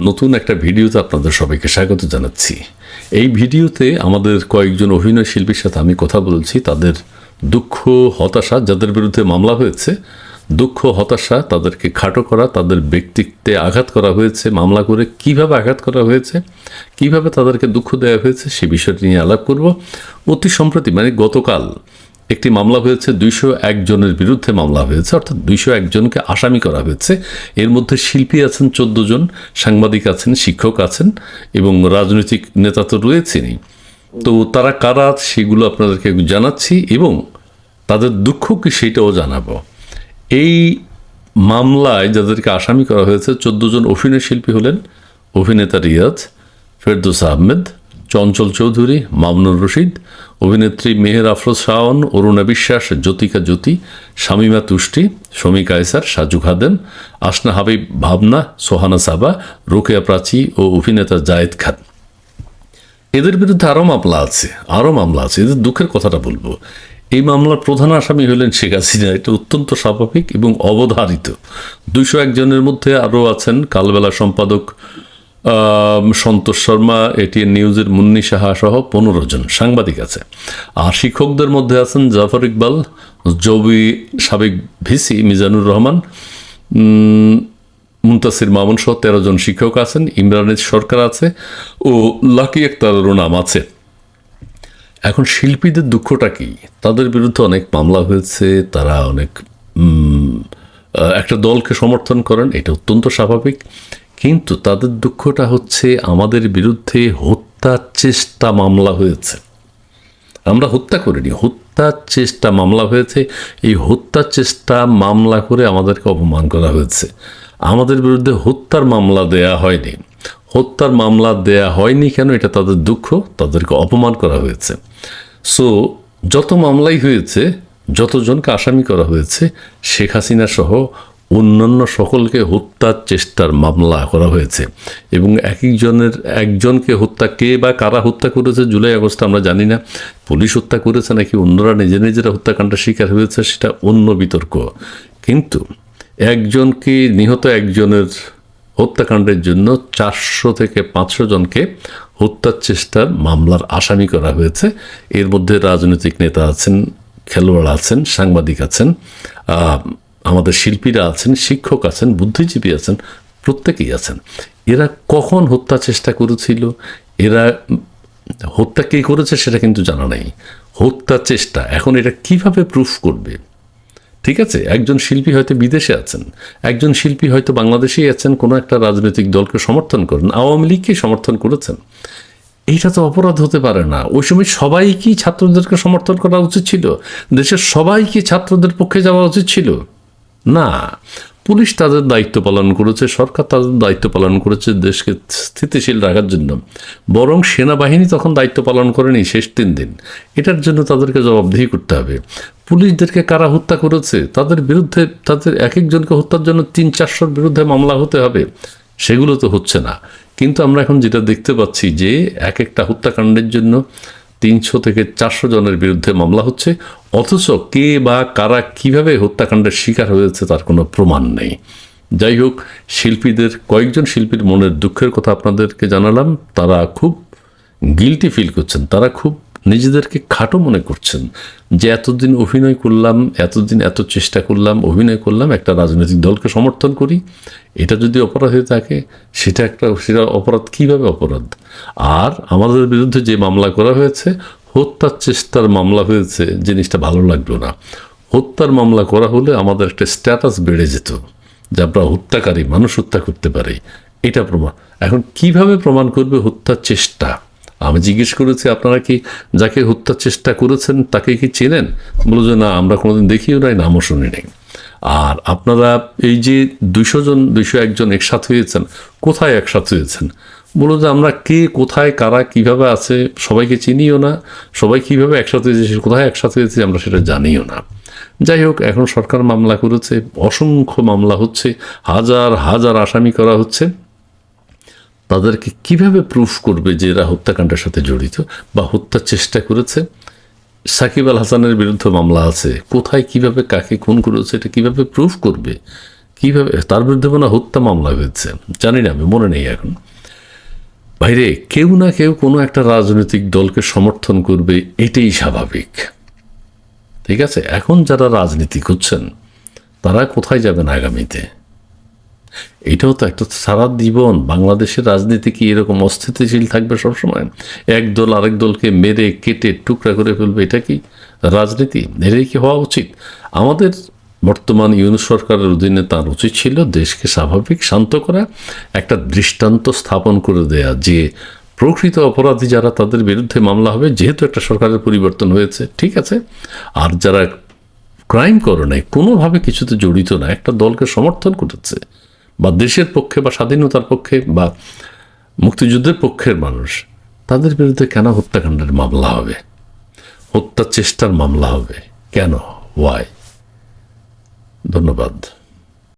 নতুন একটা ভিডিওতে আপনাদের সবাইকে স্বাগত জানাচ্ছি। এই ভিডিওতে আমাদের কয়েকজন অভিনয় শিল্পীর সাথে আমি কথা বলছি। তাদের দুঃখ, হতাশা যাদের বিরুদ্ধে মামলা হয়েছে, দুঃখ, হতাশা তাদেরকে খাটো করা, তাদের ব্যক্তিত্বে আঘাত করা হয়েছে, মামলা করে কীভাবে আঘাত করা হয়েছে, কীভাবে তাদেরকে দুঃখ দেওয়া হয়েছে সে বিষয়টি নিয়ে আলাপ করব। অতি সম্প্রতি মানে গতকাল একটি মামলা হয়েছে, দুইশো একজনের বিরুদ্ধে মামলা হয়েছে, অর্থাৎ দুইশো একজনকে আসামি করা হয়েছে। এর মধ্যে শিল্পী আছেন চোদ্দ জন, সাংবাদিক আছেন, শিক্ষক আছেন, এবং রাজনৈতিক নেতা তো রয়েছেনই। তো তারা কারা, সেগুলো আপনাদেরকে জানাচ্ছি, এবং তাদের দুঃখ কি সেটাও জানাব। এই মামলায় যাদেরকে আসামি করা হয়েছে, চোদ্দ জন অভিনয় শিল্পী হলেন, অভিনেতা রিয়াজ, ফেরদৌস আহমেদ চঞ্চল চৌধুরী, মামনুর রশিদ, অভিনেত্রী মেহের আফরোজ শাওন, অরুণা বিশ্বাস, জ্যোতিকা জ্যোতি, শামিমা তুষ্টি শমী কায়সার, সাজু খাদেম, আসনা হাবিব ভাবনা, সোহানা সাবা, রোকেয়া প্রাচী ও অভিনেতা জায়েদ খান। এদের বিরুদ্ধে আরও মামলা আছে আরও মামলা আছে, এদের দুঃখের কথাটা বলব। এই মামলার প্রধান আসামি হলেন শেখ হাসিনা। এটা অত্যন্ত স্বাভাবিক এবং অবধারিত। দুইশো একজনের মধ্যে আরও আছেন। কালবেলা সম্পাদক সন্তোষ শর্মা এটিএন নিউজের মুন্নি সাহা সহ পনেরো জন সাংবাদিক আছে। আর শিক্ষকদের মধ্যে আছেন জাফর ইকবাল, জবি সাবেক ভিসি মিজানুর রহমান মুন্তাসির মামুন সহ তেরো জন শিক্ষক আছেন, ইমরানের সরকার আছে ও লাকি একতারেরও নাম আছে। এখন শিল্পীদের দুঃখটা কি? তাদের বিরুদ্ধে অনেক মামলা হয়েছে, তারা অনেক একটা দলকে সমর্থন করেন, এটা অত্যন্ত স্বাভাবিক। কিন্তু তাদের দুঃখটা হচ্ছে আমাদের বিরুদ্ধে হত্যার চেষ্টা মামলা হয়েছে। আমরা হত্যা করিনি হত্যার চেষ্টা মামলা হয়েছে। এই হত্যার চেষ্টা মামলা করে আমাদেরকে অপমান করা হয়েছে। আমাদের বিরুদ্ধে হত্যার মামলা দেয়া হয়নি। হত্যার মামলা দেয়া হয়নি কেন? এটা তাদের দুঃখ, তাদেরকে অপমান করা হয়েছে। সো যত মামলাই হয়েছে, যতজনকে আসামি করা হয়েছে, শেখ হাসিনা সহ অন্যান্য সকলকে হত্যার চেষ্টার মামলা করা হয়েছে। এবং এক একজনের একজনকে হত্যা, কে বা কারা হত্যা করেছে জুলাই আগস্ট আমরা জানি না। পুলিশ হত্যা করেছে নাকি অন্যরা নিজে নিজেরা হত্যাকাণ্ডের শিকার হয়েছে সেটা অন্য বিতর্ক। কিন্তু একজনকে নিহত একজনের হত্যাকাণ্ডের জন্য চারশো থেকে পাঁচশো জনকে হত্যার চেষ্টার মামলার আসামি করা হয়েছে। এর মধ্যে রাজনৈতিক নেতা আছেন, খেলোয়াড় আছেন, সাংবাদিক আছেন আমাদের শিল্পীরা আছেন, শিক্ষক আছেন, বুদ্ধিজীবী আছেন, প্রত্যেকেই আছেন। এরা কখন হত্যা চেষ্টা করেছিল? এরা হত্যা কে করেছে সেটা কিন্তু জানা নেই। হত্যা চেষ্টা, এখন এটা কীভাবে প্রুফ করবে? ঠিক আছে? একজন শিল্পী হয়তো বিদেশে আছেন, একজন শিল্পী হয়তো বাংলাদেশেই আছেন, কোনো একটা রাজনৈতিক দলকে সমর্থন করেন, আওয়ামী লীগকে সমর্থন করেছেন। এইটা তো অপরাধ হতে পারে না। ওই সময় সবাই কি ছাত্রদেরকে সমর্থন করা উচিত ছিল। দেশের সবাই কি ছাত্রদের পক্ষে যাওয়া উচিত ছিল। না, পুলিশ তাদের দায়িত্ব পালন করেছে, সরকার তাদের দায়িত্ব পালন করেছে দেশকে স্থিতিশীল রাখার জন্য। বরং সেনাবাহিনী তখন দায়িত্ব পালন করেনি শেষ তিন দিন। এটার জন্য তাদেরকে জবাবদিহি করতে হবে। পুলিশদেরকে কারা হত্যা করেছে? তাদের বিরুদ্ধে, তাদের এক একজনকে হত্যার জন্য তিন চারশোর বিরুদ্ধে মামলা হতে হবে। সেগুলো তো হচ্ছে না। কিন্তু আমরা এখন যেটা দেখতে পাচ্ছি যে, এক একটা হত্যাকাণ্ডের জন্য তিনশো থেকে চারশো জনের বিরুদ্ধে মামলা হচ্ছে, অথচ কে বা কারা কীভাবে হত্যাকাণ্ডের শিকার হয়েছে তার কোনো প্রমাণ নেই। যাই হোক, শিল্পীদের, কয়েকজন শিল্পীর মনের দুঃখের কথা আপনাদেরকে জানালাম। তারা খুব গিলটি ফিল করছেন, তারা খুব নিজেদেরকে খাটো মনে করছেন যে এতদিন অভিনয় করলাম, এতদিন এত চেষ্টা করলাম, অভিনয় করলাম, একটা রাজনৈতিক দলকে সমর্থন করি। এটা যদি অপরাধ হয়ে থাকে, সেটা একটা, সেটা অপরাধ কীভাবে অপরাধ? আর আমাদের বিরুদ্ধে যে মামলা করা হয়েছে, হত্যার চেষ্টার মামলা হয়েছে, জিনিসটা ভালো লাগল না। হত্যার মামলা করা হলে আমাদের একটা স্ট্যাটাস বেড়ে যেত যে আমরা হত্যাকারী, মানুষ হত্যা করতে পারি। এটা প্রমাণ এখন কীভাবে প্রমাণ করবে হত্যার চেষ্টা? আমি জিজ্ঞেস করেছি, আপনারা কি যাকে হত্যার চেষ্টা করেছেন তাকে কি চেনেন? বলো যে, না, আমরা কোনোদিন দেখিও নাই, নামও শুনি নাই। আর আপনারা এই যে দুইশো জন, দুইশো একজন একসাথ হয়েছেন, কোথায় একসাথ হয়েছেন? বলো যে, আমরা কে, কোথায়, কারা, কীভাবে আছে, সবাইকে চিনিও না। সবাই কীভাবে একসাথে হয়েছে কোথায় একসাথে হয়েছে, আমরা সেটা জানিও না। যাই হোক, এখন সরকার মামলা করেছে, অসংখ্য মামলা হচ্ছে, হাজার হাজার আসামি করা হচ্ছে। তাদেরকে কীভাবে প্রুফ করবে যে এরা হত্যাকাণ্ডের সাথে জড়িত বা হত্যার চেষ্টা করেছে? সাকিব আল হাসানের বিরুদ্ধে মামলা আছে। কোথায় কীভাবে, কাকে খুন করেছে, এটা কীভাবে প্রুফ করবে? কীভাবে, তার বিরুদ্ধে মনে হত্যা মামলা হয়েছে? জানি না, আমি মনে নেই এখন। বাইরে কেউ না কেউ কোনো একটা রাজনৈতিক দলকে সমর্থন করবে, এটাই স্বাভাবিক। ঠিক আছে? এখন যারা রাজনীতি করছেন, তারা কোথায় যাবেন আগামীতে? এটাও তো একটা সারা জীবন বাংলাদেশের রাজনীতি কি এরকম অস্থিতিশীল থাকবে সবসময়? এক দল আরেক দলকে মেরে, কেটে, টুকরা করে ফেলবে, এটা কি রাজনীতি? এটাই কি হওয়া উচিত? আমাদের বর্তমান ইউনুস সরকারের অধীনে তার উচিত ছিল দেশকে স্বাভাবিক, শান্ত করা, একটা দৃষ্টান্ত স্থাপন করে দেয়া, যে প্রকৃত অপরাধী যারা তাদের বিরুদ্ধে মামলা হবে, যেহেতু একটা সরকারের পরিবর্তন হয়েছে, ঠিক আছে? আর যারা ক্রাইম করে নাই, কোনোভাবে কিছুতে জড়িত না, একটা দলকে সমর্থন করেছে। বা দেশের পক্ষে বা স্বাধীনতার পক্ষে বা মুক্তিযুদ্ধের পক্ষের মানুষ, তাদের বিরুদ্ধে কেন হত্যাকাণ্ডের মামলা হবে? হত্যা চেষ্টার মামলা হবে। কেন? ওয়াই ধন্যবাদ।